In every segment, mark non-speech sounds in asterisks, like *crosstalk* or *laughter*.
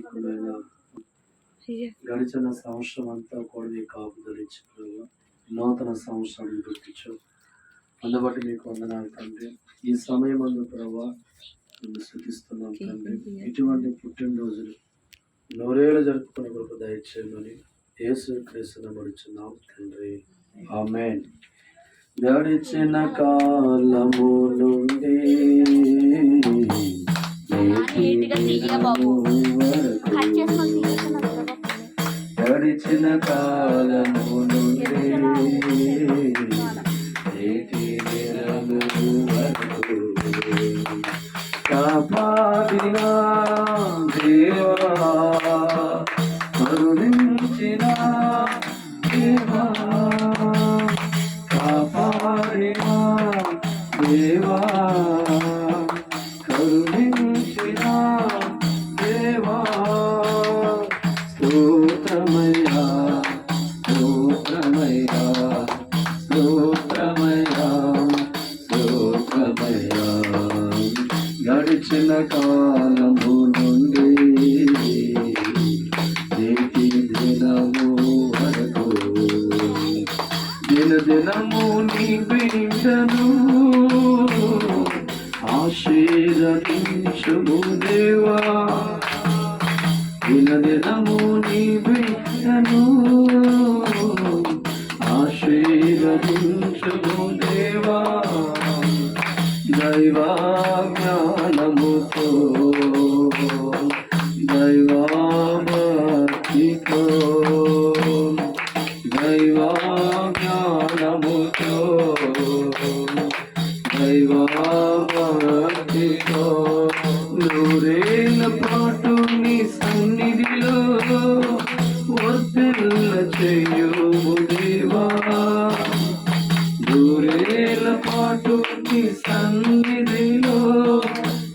నీకునైనా గడిచిన సంవత్సరం అంతా కూడా నీ కాపుదలిచ్చి ప్రభు నూతన సంవత్సరాన్ని గుర్తించు అందుబట్టి నీకు వందనాలు తండ్రి ఈ సమయం అందు ప్రభా నిన్ను తండ్రి ఇటువంటి పుట్టినరోజులు నూరేళ్ళు జరుపుకున్న కృప దయచేయమని యేసు క్రీస్తున మడుచున్నాం తండ్రి ఆమెన్ గడిచిన కాలము నుండి కాలము నేటి దినము వరకు కాపాడిన దేవా కరుణించిన దేవా కాపాడిన దేవా కరుణించిన దేవా. కాలము నుండి నేటి దినము వరకు దిన దినము నీ బిడ్డను ఆశీర్వదించుము దేవా. దిన దినము నీ బిడ్డను జ్ఞానముతో దైవా నూరేళ్ళ పాటు నీ సన్నిధిలో వర్తిల్ల చెయ్యుము దేవా. దూరేల పాటు నీ సన్నిధిలో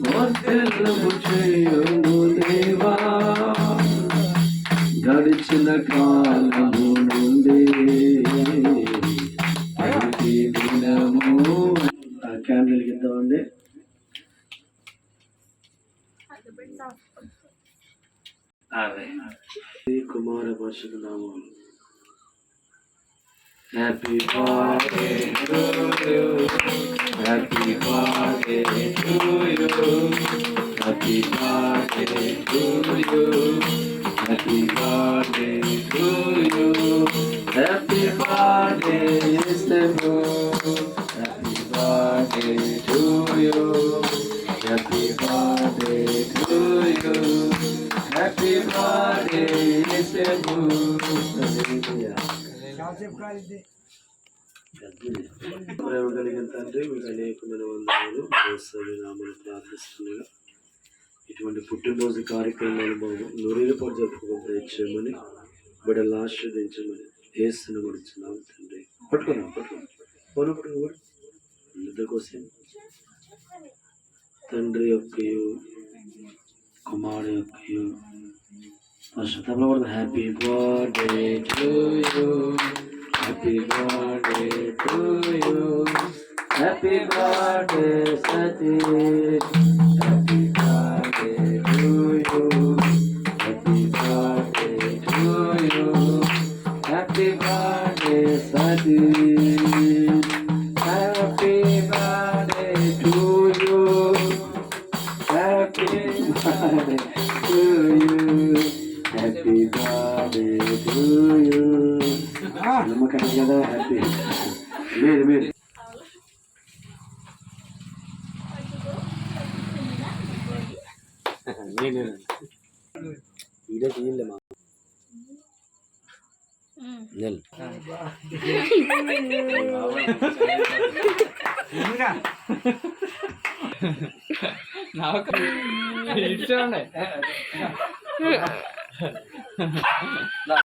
వర్తిల్లము చెయ్యుము దేవా. గడిచిన కాలము క్యాండిల్ ఇద్దామండి అదే కుమార పరిషత్ నామం happy birthday to you happy birthday to you happy birthday to ప్రేమ కలిగిన తండ్రి మీకు అనేకమైన వందనాలు వేసవి నామని ప్రార్థిస్తుండగా ఇటువంటి పుట్టినరోజు కార్యక్రమాలు బాబు నూరేళ్ళు పాటు జరుపుకోవడం బిడ్డలు ఆశీర్వదించమని వేస్తున్న మడుచున్నాం తండ్రి. పట్టుకున్నాం పట్టుకున్నాం పోను పట్టుకుని కూడా నిద్ర కోసం. తండ్రి యొక్క Happy birthday to you. Happy birthday to you. Happy birthday, Satish. Happy birthday to you. Happy birthday to you. Happy birthday, Satish. Happy birthday to you. Happy *laughs* birthday to you. Happy birthday to you నమ్మకం కదా happy మీరు మీరు ఇదే తీయలే మా నెల్ నాకు ఇష్టం 哼哼哼那